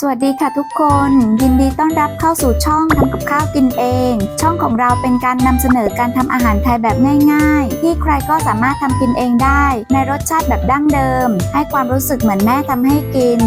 สวัสดีค่ะทุกคน ยินดีต้อนรับเข้าสู่ช่องทำกับข้าวกินเอง ช่องของเราเป็นการนำเสนอการทำอาหารไทยแบบง่าย ๆ ที่ใครก็สามารถทำกินเองได้ ในรสชาติแบบดั้งเดิม ให้ความรู้สึกเหมือนแม่ทำให้กิน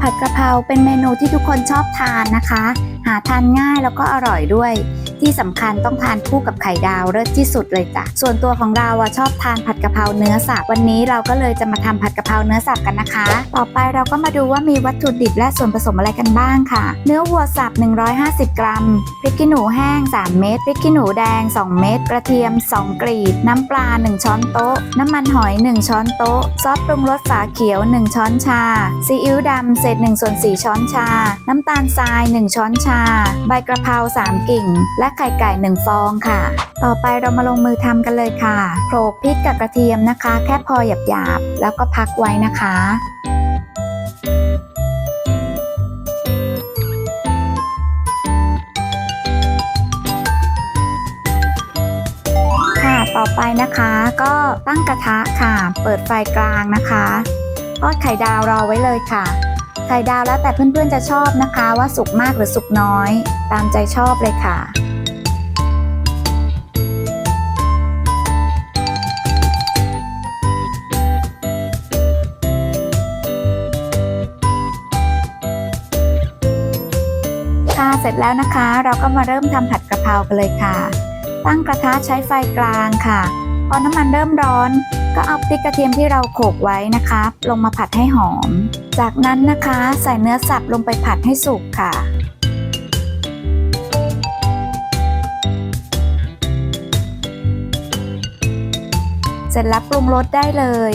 ผัดกะเพราเป็นเมนูที่ทุกคนชอบทานนะคะ หาทานง่ายแล้วก็อร่อยด้วย ที่สำคัญต้องทานคู่กับไข่ดาวเลิศที่สุดเลยจ้ะส่วนตัวของเราอะชอบทานผัดกะเพราเนื้อสับวันนี้เราก็เลยจะมาทำผัดกะเพราเนื้อสับกันนะคะ ต่อไปเราก็มาดูว่ามีวัตถุดิบและส่วนผสมอะไรกันบ้างค่ะ เนื้อวัวสับ 150 กรัมพริกขี้หนูแห้ง 3 เม็ดพริกขี้หนูแดง 2 เม็ดกระเทียม 2 กรีบน้ำปลา 1 ช้อนโต๊ะ น้ำมันหอย 1 ช้อนโต๊ะ ซอสปรุงรสฝาเขียว 1 ช้อนชา ซีอิ๊วดำเศษ1ส่วน4ช้อนชา น้ำตาลทราย 1 ช้อนชาใบกระเพรา3กิ่ง และไข่ไก่1ฟองค่ะ ต่อไปเรามาลงมือทำกันเลยค่ะโขลกพริกกับกระเทียมนะคะ แค่พอหยาบๆ แล้วก็พักไว้นะคะค่ะต่อไปนะคะก็ตั้งกระทะค่ะ เปิดไฟกลางนะคะทอดไข่ดาวรอไว้เลยค่ะ ไข่ดาวแล้วแต่เพื่อนๆจะชอบนะคะ ว่าสุกมากหรือสุกน้อย ตามใจชอบเลยค่ะค่ะเสร็จแล้วนะคะ เราก็มาเริ่มทำผัดกะเพรากันเลยค่ะ ตั้งกระทะใช้ไฟกลางค่ะ พอน้ำมันเริ่มร้อน ก็เอาพริกกระเทียมที่เราโขลกไว้นะคะ ลงมาผัดให้หอม จากนั้นนะคะใส่เนื้อสับลงไปผัดให้สุกค่ะ เสร็จแล้วปรุงรสได้เลย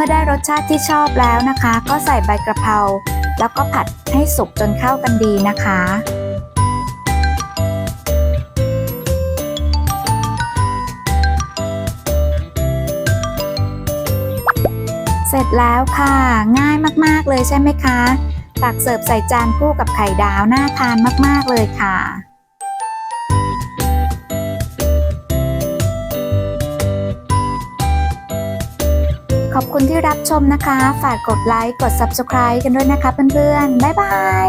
มื่อได้รสชาติที่ชอบแล้วนะคะ ก็ใส่ใบกระเพราแล้วก็ผัดให้สุกจนเข้ากันดีนะคะ เสร็จแล้วค่ะ ง่ายมากๆเลยใช่ไหมคะ ตักเสิร์ฟใส่จานคู่กับไข่ดาวน่าทานมากๆเลยค่ะ คุณที่รับชมนะคะ ฝากกดไลค์ กด Subscribe กันด้วยนะคะเพื่อนๆ บ๊ายบาย